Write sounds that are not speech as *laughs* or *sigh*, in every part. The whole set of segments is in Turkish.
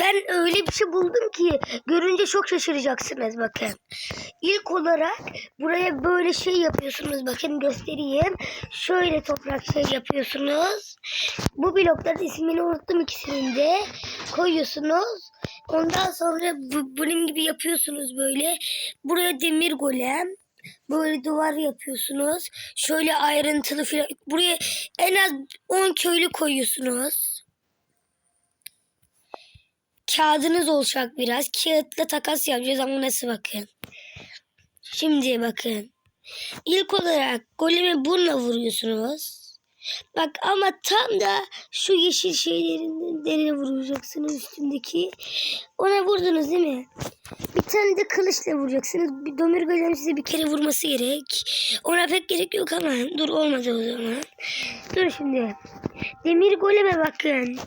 Ben öyle bir şey buldum ki görünce çok şaşıracaksınız bakın. İlk olarak buraya böyle şey yapıyorsunuz. Bakın göstereyim. Şöyle toprak şey yapıyorsunuz. Bu blokların ismini unuttum ikisinin de. Koyuyorsunuz. Ondan sonra bu, bunun gibi yapıyorsunuz böyle. Buraya demir golem. Böyle duvar yapıyorsunuz. Şöyle ayrıntılı filan. Buraya en az 10 köylü koyuyorsunuz. Kağıdınız olacak biraz. Kağıtla takas yapacağız ama nasıl bakın. Şimdi bakın. İlk olarak golemi bununla vuruyorsunuz. Bak ama tam da şu yeşil şeylerin derine vuracaksınız üstündeki. Ona vurdunuz değil mi? Bir tane de kılıçla vuracaksınız. Bir domir golem size bir kere vurması gerek. Ona pek gerek yok ama dur olmadı o zaman. Dur şimdi. Demir goleme bakın.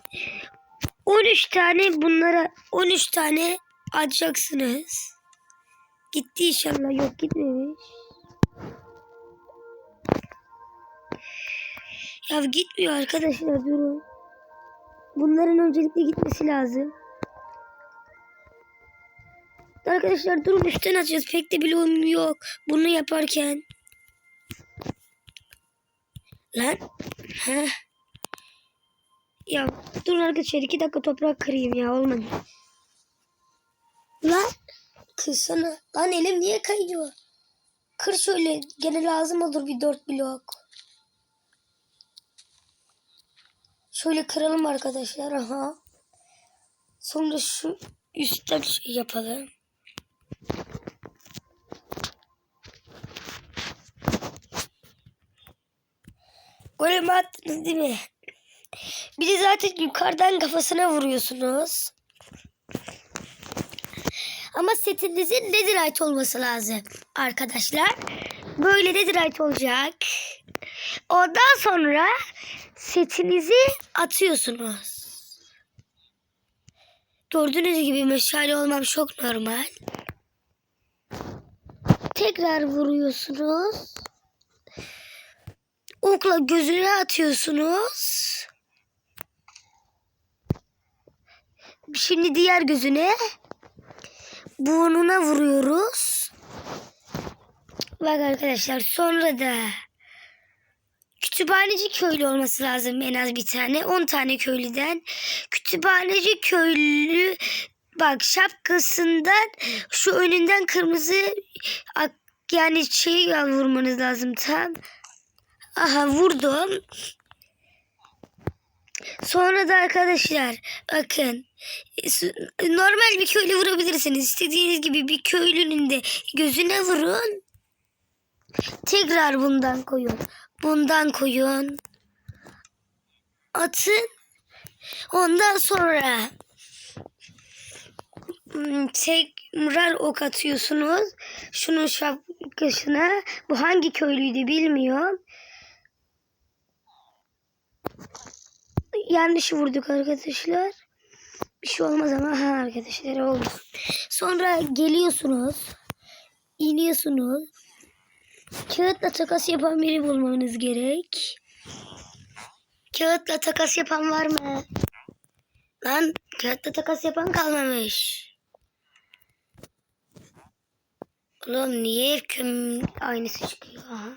13 tane bunlara 13 tane atacaksınız. Gitti inşallah. Yok gitmemiş. Ya gitmiyor arkadaşlar durun. Bunların öncelikle gitmesi lazım. Arkadaşlar durun üstten atacağız. Pek de bloğum yok. Bunu yaparken. Lan. Heh. Ya durun arkadaşlar iki dakika toprak kırayım ya olmadı. Lan kırsana. Lan elim niye kayıyor? Kır şöyle gene lazım olur bir dört blok. Şöyle kıralım arkadaşlar. Aha. Sonra şu üstten şey yapalım. Golem attınız değil mi? Bir de zaten yukarıdan kafasına vuruyorsunuz. Ama setinizin netherite olması lazım arkadaşlar. Böyle netherite olacak. Ondan sonra setinizi atıyorsunuz. Gördüğünüz gibi meşale olmam çok normal. Tekrar vuruyorsunuz. Okla gözüne atıyorsunuz. Şimdi diğer gözüne burnuna vuruyoruz. Bak arkadaşlar sonra da kütüphaneci köylü olması lazım en az bir tane. 10 tane köylüden. Kütüphaneci köylü bak şapkasından şu önünden kırmızı yani şey vurmanız lazım tam. Aha vurdum. Sonra da arkadaşlar bakın normal bir köylü vurabilirsiniz. İstediğiniz gibi bir köylünün de gözüne vurun. Tekrar bundan koyun. Bundan koyun. Atın. Ondan sonra hmm, tekrar ok atıyorsunuz. Şunun şapkasına. Bu hangi köylüydü bilmiyorum. Yanlış vurduk arkadaşlar. Bir şey olmaz ama ha arkadaşlar oldu. Sonra geliyorsunuz. iniyorsunuz. Kağıtla takas yapan biri bulmanız gerek. Kağıtla takas yapan var mı? Lan kağıtla takas yapan kalmamış. Oğlum niye hep aynısı çıkıyor? Aha.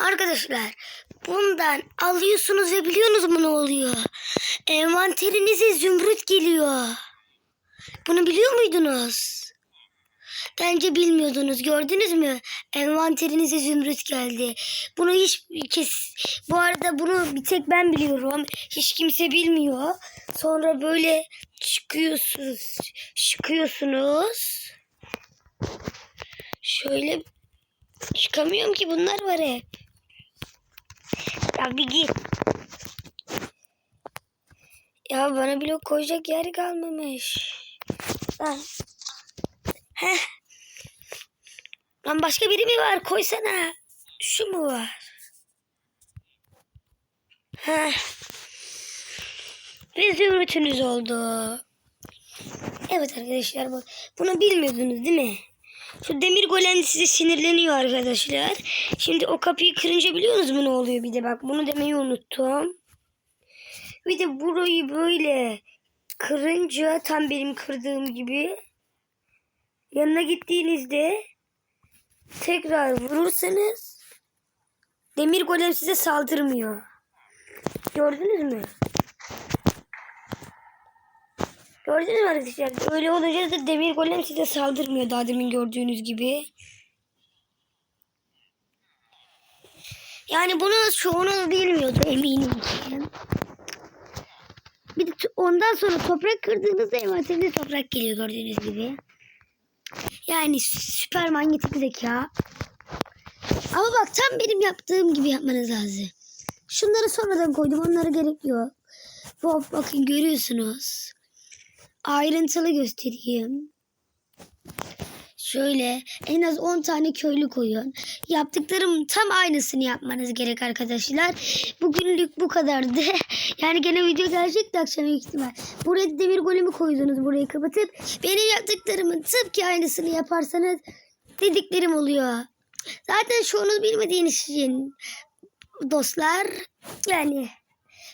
Arkadaşlar bundan alıyorsunuz ve biliyorsunuz mu ne oluyor? Envanterinize zümrüt geliyor. Bunu biliyor muydunuz? Bence bilmiyordunuz. Gördünüz mü? Envanterinize zümrüt geldi. Bunu hiç kes... Bu arada bunu bir tek ben biliyorum. Hiç kimse bilmiyor. Sonra böyle çıkıyorsunuz. Çıkıyorsunuz. Şöyle çıkamıyorum ki bunlar var hep. Ya bir. Ya bana blok koyacak yer kalmamış. Lan. Heh. Lan başka biri mi var? Koysana. Şu mu var? Heh. Ve zümrütünüz oldu. Evet arkadaşlar bu. Bunu bilmiyordunuz değil mi? Şu demir golem size sinirleniyor arkadaşlar. Şimdi o kapıyı kırınca biliyorsunuz mu ne oluyor bir de bak bunu demeyi unuttum. Bir de burayı böyle kırınca tam benim kırdığım gibi yanına gittiğinizde tekrar vurursanız demir golem size saldırmıyor. Gördünüz mü? Gördünüz mü arkadaşlar? Öyle olunca da demir golem size saldırmıyor daha demin gördüğünüz gibi. Yani bunu çoğunuz bilmiyordu eminim ki. Bir de ondan sonra toprak kırdığınızda envanterinize toprak geliyor gördüğünüz gibi. Yani süper manyetik zeka. Ama bak tam benim yaptığım gibi yapmanız lazım. Şunları sonradan koydum onlara gerek yok. Hop bakın görüyorsunuz. Ayrıntılı göstereyim. Şöyle en az 10 tane köylü koyun. Yaptıklarım tam aynısını yapmanız gerek arkadaşlar. Bugünlük bu kadardı. *laughs* Yani gene video gelecek de akşam büyük ihtimal. Buraya demir golemi koydunuz burayı kapatıp. Benim yaptıklarımın tıpkı aynısını yaparsanız dediklerim oluyor. Zaten şunu bilmediğiniz için dostlar yani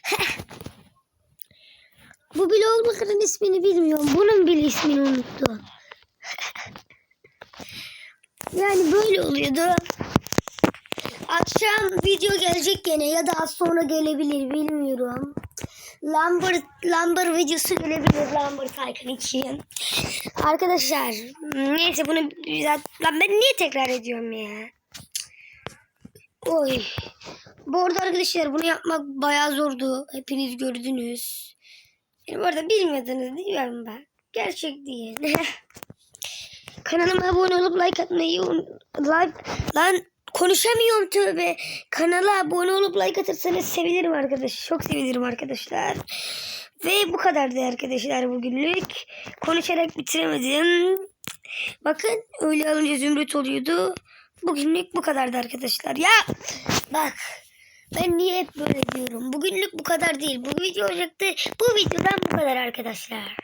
*laughs* bu blogların ismini bilmiyorum. Bunun bile ismini unuttum. *laughs* Yani böyle oluyordu. Akşam video gelecek gene ya da az sonra gelebilir bilmiyorum. Lumber, lumber videosu gelebilir Lumber Tycoon için. Arkadaşlar neyse bunu lan ben niye tekrar ediyorum ya? Oy. Bu arada arkadaşlar bunu yapmak bayağı zordu. Hepiniz gördünüz. Yani bu arada bilmiyordunuz değil mi ben? Gerçek değil. *laughs* Kanalıma abone olup like atmayı like lan konuşamıyorum tövbe. Kanala abone olup like atarsanız sevinirim arkadaş. Çok sevinirim arkadaşlar. Ve bu kadardı arkadaşlar bugünlük. Konuşarak bitiremedim. Bakın öyle alınca zümrüt oluyordu. Bugünlük bu kadardı arkadaşlar. Ya bak ben niye hep böyle diyorum. Bugünlük bu kadar değil. Bu video olacaktı. Bu videodan bu kadar arkadaşlar.